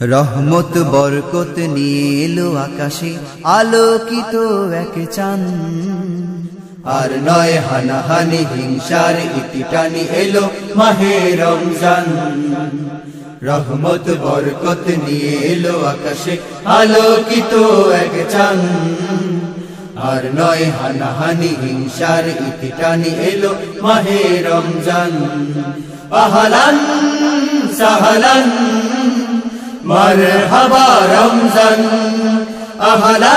রহমত, বরকত নিয়ে এলো আকাশে আলোকিত এক চান আর নয় হানাহানি, হিংসার ইতি টানি এলো মাহে রমজান। রহমত, বরকত নিয়ে এলো আকাশে আলোকিত এক চান আর নয় হানাহানি, হিংসার ইতি টানি এলো মাহে রমজান। আহলান সাহলান। مرحبا رمضان اهلا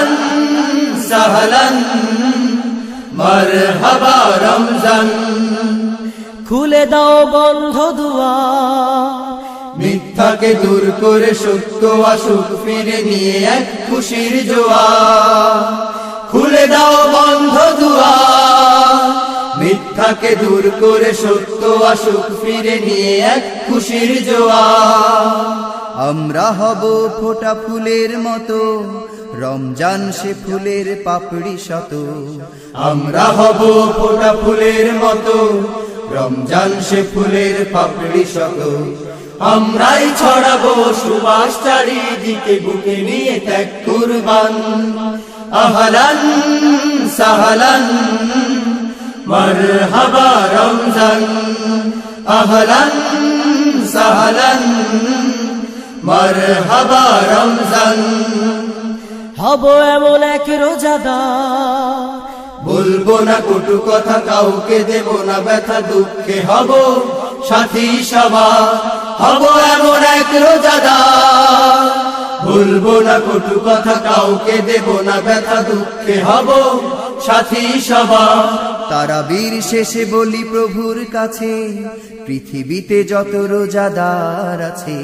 سهلا مرحبا رمضان খুলে দাও বন্ধ দুয়ার মিথ্যাকে দূর করে সত্য আসুক ফিরে নিয়ে এক খুশির জোয়া খুলে দাও বন্ধ দুয়া মিথ্যাকে দূর করে সত্য আসুক ফিরে নিয়ে এক খুশির জোয়া আমরা হব ফোটা ফুলের মতো, রমজান সে ফুলের পাপড়ি শত। আমরা হব ফোটা ফুলের মতো, রমজান সে ফুলের পাপড়ি শত। আমরাই ছড়াবো সুবাস চারিদিকে, বুকে নিয়ে ত্যাগ কুরবান। আহলান সাহলান, মারহাবা রমজান। আহলান সাহলান। মারহাবা রমজান। হব এমন এক রোজাদার। বলব না কটু কথা কাউকে দেব না ব্যথা দুঃখে হব সাথী সভা হব এমন এক রোজাদা বলব না কটু কথা কাউকে দেব না ব্যথা দুঃখে হব সাথী সভা তারা বীর শেষে বলি প্রভুর কাছে, পৃথিবীতে যত রোজাদার আছে।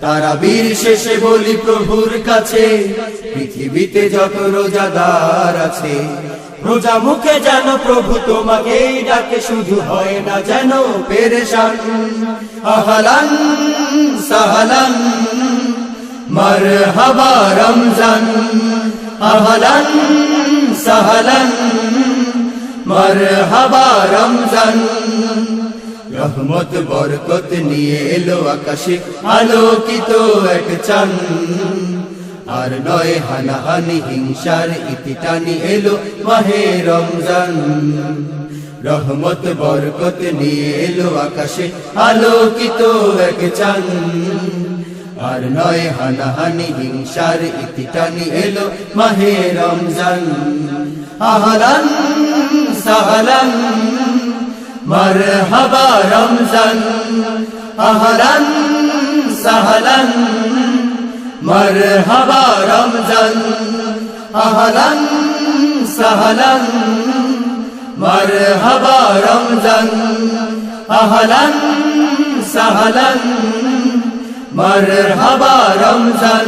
তারা বীর শেষে বলি প্রভুর কাছে, পৃথিবীতে যত রোজাদার আছে। রোজা মুখে যেন প্রভু তোমাকে ডাকে, শুধু হয় না যেন পেরেশান। আহলান সাহলান, মারহাবা রমজান। আহলান সাহলান মারহাবা রমজান। রহমত, বরকত নিয়ে এলো আকাশে, আলোকিত এক চান। আর নয় হানাহানি, হিংসার ইতি টানি এলো মাহে রমজান। রহমত, বরকত নিয়ে এলো আকাশে, আলোকিত এক চান। আর নয় হানাহানি, হিংসার ইতি টানি এলো মাহে রমজান। আহলান سهلا مرحبا رمزا أهلا سهلا مرحبا رمزا أهلا سهلا مرحبا رمزا أهلا سهلا مرحبا رمزا